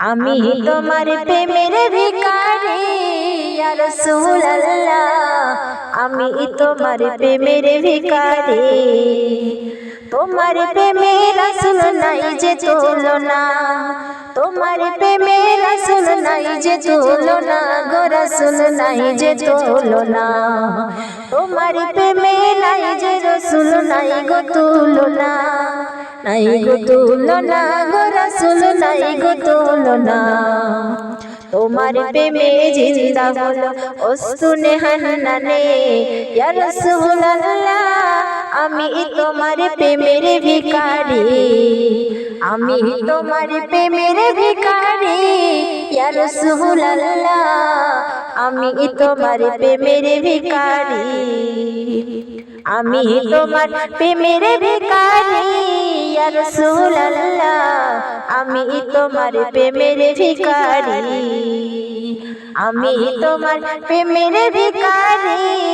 আমি তোমার প্রেমের ইয়া রাসূলুল্লাহ। আমি তোমার প্রেমের ভিখারি। তোমার প্রেমে রাসূল নাই যে তুলনা। তোমার প্রেমে রাসূল নাই যে তুলনা। গো রাসূল নাই যে তুলনা। তোমার প্রেমে নাই যে রাসূল নাই গো তুলনা। নাই গো তুলনা। রাসূল নাই গো তুলনা। তোমার প্রেমে জিন্দা হলো ওস্তুনে হান্নানে ইয়া রাসূলুল্লাহ, আমি তোমার প্রেমের ভিখারি। আমি তোমার প্রেমের ভিখারি। ইয়া রাসূলুল্লাহ, আমি তোমার প্রেমের ভিখারি। আমি তোমার প্রেমের ভিখারি। ইয়া রাসূলুল্লাহ আমি তোমার প্রেমের ভিকারি আমি তোমার প্রেমের ভিখারি।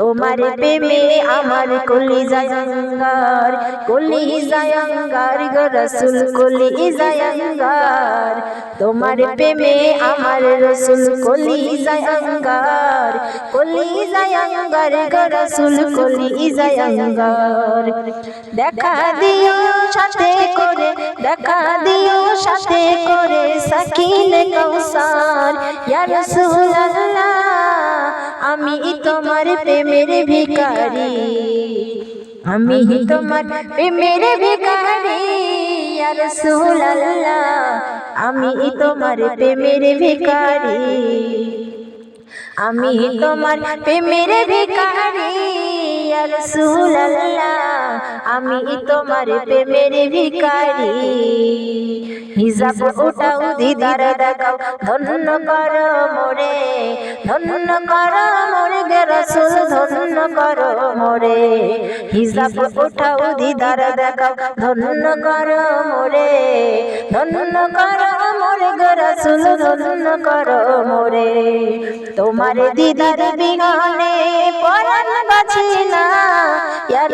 তোমার প্রেমে আমার কলি জায়ঙ্গার কলি জায়ঙ্গার গো রসুল কলি জায়ঙ্গার তোমার প্রেমে আমার রসুল কলি জায়ঙ্গার কলি জায়ঙ্গার গো রসুল কলি জায়ঙ্গার দেখা দিও সাথে করে দেখা দিও সাথে করে সাকিন কৌসার ইয়া রাসূলুল্লাহ আমি তোমার প্রেমের ভিকারি আমি তোমার প্রেমের ভিকারি ইয়া রাসূলুল্লাহ আমি তোমার প্রেমের ভিকারি আমি তোমার প্রেমের ভিকারি ইয়া রাসূলুল্লাহ আমি তোমার প্রেমের ভিখারি। হিজাব উঠাও দিদার দেখাও, ধন্য কর মোরে, ধন্য কর মোরে গে রসুল, ধন্য কর মোরে। হিজাব উঠাও দিদার দেখাও, ধন্য কর মোরে, ধন্য কর মোরে গে রসুল, ধন্য কর মোরে। তোমার দিদার বিহানে